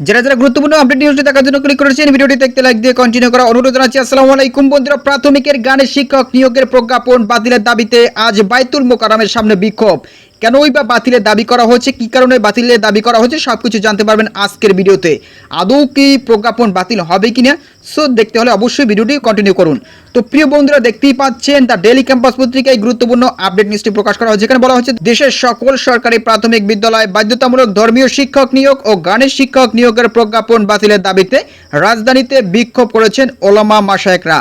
যারা যারা গুরুত্বপূর্ণ আপডেট নিউজটি দেখার জন্য ক্লিক করেছেন, ভিডিওটি দেখতে লাইক দিয়ে কন্টিনিউ করা অনুরোধ জানাচ্ছি। আসসালামু আলাইকুম বন্ধুরা, প্রাথমিকের গানের শিক্ষক নিয়োগের প্রজ্ঞাপন বাতিলের দাবিতে আজ বাইতুল মোকারামের সামনে বিক্ষোভ। কেনই বা বাতিলের দাবি করা হচ্ছে কি কারণে বাতিলের দাবি করা হচ্ছে সবকিছু জানতে পারবেন আজকের ভিডিওতে। আদৌ কি প্রজ্ঞাপন বাতিল হবে কিনা? সো দেখতে হলে অবশ্যই ভিডিওটি কন্টিনিউ করুন। তো প্রিয় বন্ধুরা, দেখতেই পাচ্ছেন দ্য ডেলি ক্যাম্পাস পত্রিকায় গুরুত্বপূর্ণ আপডেট নিউজটি প্রকাশ করা হয়েছে। যেখানে বলা হচ্ছে দেশের সকল সরকারি প্রাথমিক বিদ্যালয় বাধ্যতামূলক ধর্মীয় শিক্ষক নিয়োগ ও গানের শিক্ষক নিয়োগের প্রজ্ঞাপন বাতিলের দাবিতে রাজধানীতে বিক্ষোভ করেছেন ওলামা মাসায়েকরা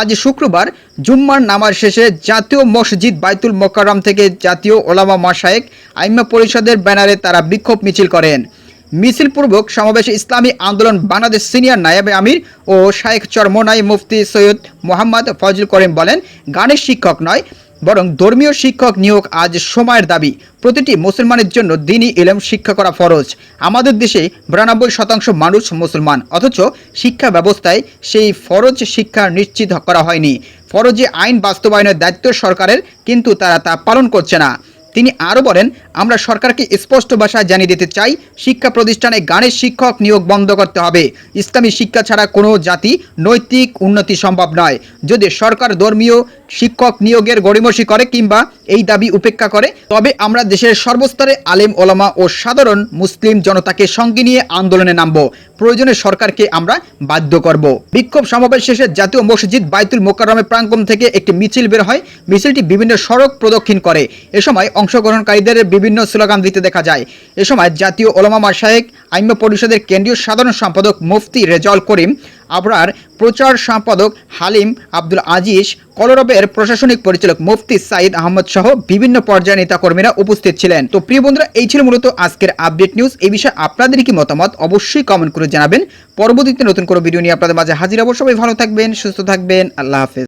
আজ শুক্রবার জুম্মার নামাজ শেষে জাতীয় মসজিদ বাইতুল মোকাররম থেকে জাতীয় ওলামা মাসায়েক আইম্মা পরিষদের ব্যানারে তারা বিক্ষোভ মিছিল করেন। মিছিলপূর্বক সমাবেশে ইসলামী আন্দোলন বাংলাদেশ সিনিয়র নায়েবে আমির ও শায়েখ চরমোনাই মুফতি সৈয়দ মোহাম্মদ ফজল করিম বলেন, গানের শিক্ষক নয় বরং ধর্মীয় শিক্ষক নিয়োগ আজ সময়ের দাবি। প্রতিটি মুসলমানের জন্য দিনই ইলম শিক্ষা করা ফরজ। আমাদের দেশে বিরানব্বই শতাংশ মানুষ মুসলমান, অথচ শিক্ষা ব্যবস্থায় সেই ফরজ শিক্ষা নিশ্চিত করা হয়নি। ফরজে আইন বাস্তবায়নের দায়িত্ব সরকারের, কিন্তু তারা তা পালন করছে না। তিনি আরও বলেন, আমরা সরকারকে স্পষ্ট ভাষায় জানিয়ে দিতে চাই, শিক্ষা প্রতিষ্ঠানে গানের শিক্ষক নিয়োগ বন্ধ করতে হবে। ইসলামী শিক্ষা ছাড়া কোনো জাতি নৈতিক উন্নতি সম্ভব নয়। যদি সরকার ধর্মীয় শিক্ষক নিয়োগের গড়িমসি করে কিংবা এই দাবি উপেক্ষা করে। তবে আমরা দেশের সর্বস্তরে আলেম, ওলামা ও সাধারণ মুসলিম জনতাকে সঙ্গে নিয়ে আন্দোলনে নামব। প্রয়োজনে সরকারকে আমরা বাধ্য করব। বিক্ষোভ সমাবেশ শেষে জাতীয় মসজিদ বাইতুল মোকাররমের প্রাঙ্গণ থেকে একটি মিছিল বের হয়। মিছিলটি বিভিন্ন সড়ক প্রদক্ষিণ করে। এ সময় অংশগ্রহণকারীদের বিভিন্ন স্লোগান দিতে দেখা যায়। এ সময় জাতীয় ওলামা মাসায়েক আইম্য পরিষদের কেন্দ্রীয় সাধারণ সম্পাদক মুফতি রেজাউল করিম আবরার প্রচার সম্পাদক হালিম আব্দুল আজিজ, কলরবের প্রশাসনিক পরিচালক মুফতি সাইদ আহমদ সহ বিভিন্ন পর্যায়ের নেতাকর্মীরা উপস্থিত ছিলেন। তো প্রিয় বন্ধুরা, এই ছিল মূলত আজকের আপডেট নিউজ। এই বিষয়ে আপনাদের কি মতামত অবশ্যই কমেন্ট করে জানাবেন। পরবর্তীতে নতুন কোনো ভিডিও নিয়ে আপনাদের মাঝে হাজির অবশ্যই ভালো থাকবেন, সুস্থ থাকবেন। আল্লাহ হাফেজ।